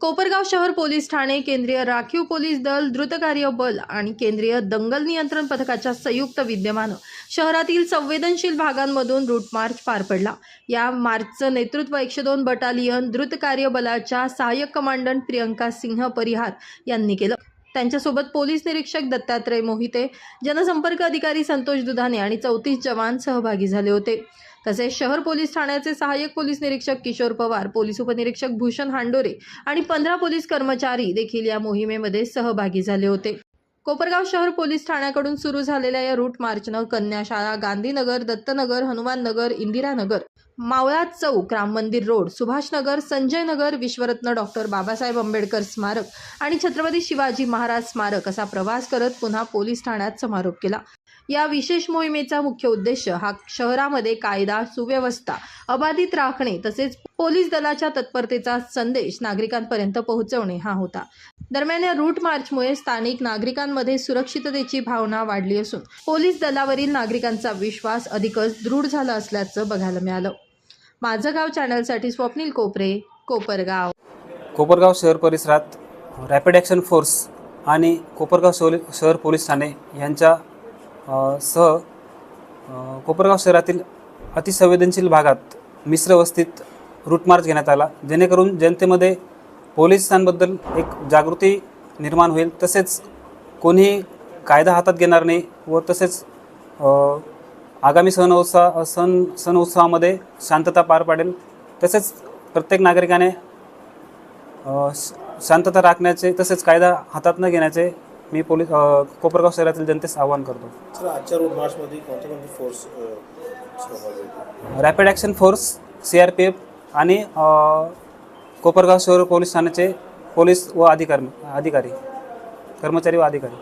कोपरगाव शहर पोलीस ठाणे केंद्रीय राखीव पोलीस दल द्रुतकार्य बल आणि केंद्रीय दंगल नियंत्रण पथकाच्या संयुक्त विद्यमानं शहरातील संवेदनशील भागांमधून रूट मार्च पार पडला. या मार्चचं नेतृत्व एकशे दोन बटालियन द्रुतकार्य बलाच्या सहाय्यक कमांडंट प्रियंका सिंह परिहार यांनी केलं. त्यांच्यासोबत पोलीस निरीक्षक दत्तात्रय मोहिते जनसंपर्क अधिकारी संतोष दुधाने आणि चौतीस जवान सहभागी झाले होते. तसेच शहर पोलीस ठाण्याचे सहाय्यक पोलीस निरीक्षक किशोर पवार पोलीस उपनिरीक्षक भूषण हांडोरे आणि पंधरा पोलीस कर्मचारी देखील या मोहिमेमध्ये सहभागी झाले होते. कोपरगाव शहर पोलीस ठाण्याकडून सुरू झालेल्या या रूट मार्चनं कन्याशाळा गांधीनगर दत्तनगर हनुमाननगर इंदिरानगर मावळा चौक राम मंदिर रोड सुभाषनगर संजय नगर विश्वरत्न डॉक्टर बाबासाहेब आंबेडकर स्मारक आणि छत्रपती शिवाजी महाराज स्मारक असा प्रवास करत पुन्हा पोलीस ठाण्यात समारोप केला. या विशेष मोहिमेचा मुख्य उद्देश हा शहरामध्ये कायदा सुव्यवस्था अबाधित राखणे तसेच पोलीस दलाच्या तत्परतेचा संदेश नागरिकांपर्यंत पोहोचवणे हा होता. दरम्यान या रूट मार्चमुळे स्थानिक नागरिकांमध्ये सुरक्षिततेची भावना वाढली असून पोलीस दलावरील नागरिकांचा विश्वास अधिकच दृढ झाला असल्याचं बघायला मिळालं. माझं गाव चॅनलसाठी स्वप्नील कोपरे कोपरगाव. कोपरगाव शहर परिसरात रॅपिड ॲक्शन फोर्स आणि कोपरगाव शहर शहर पोलीस ठाणे यांच्या सह कोपरगाव शहरातील अतिसंवेदनशील भागात मिश्र वस्तीत रूटमार्च घेण्यात आला. जेणेकरून जनतेमध्ये पोलिसांबद्दल एक जागृती निर्माण होईल. तसेच कोणीही कायदा हातात घेणार नाही व तसेच आगामी सण उत्साह सण सण उत्सवामध्ये शांतता पार पाडेल. तसेच प्रत्येक नागरिकाने श- शांतता राखण्याचे तसेच कायदा हातात न घेण्याचे मी पोलीस कोपरगाव शहरातील जनतेस आवाहन करतो. सर आजच्या रोड मार्चमध्ये कोणते कोणते force rapid action force C R P F आणि कोपरगाव शहर पोलीस ठाण्याचे पोलीस व अधिकारी अधिकारी कर्मचारी व अधिकारी.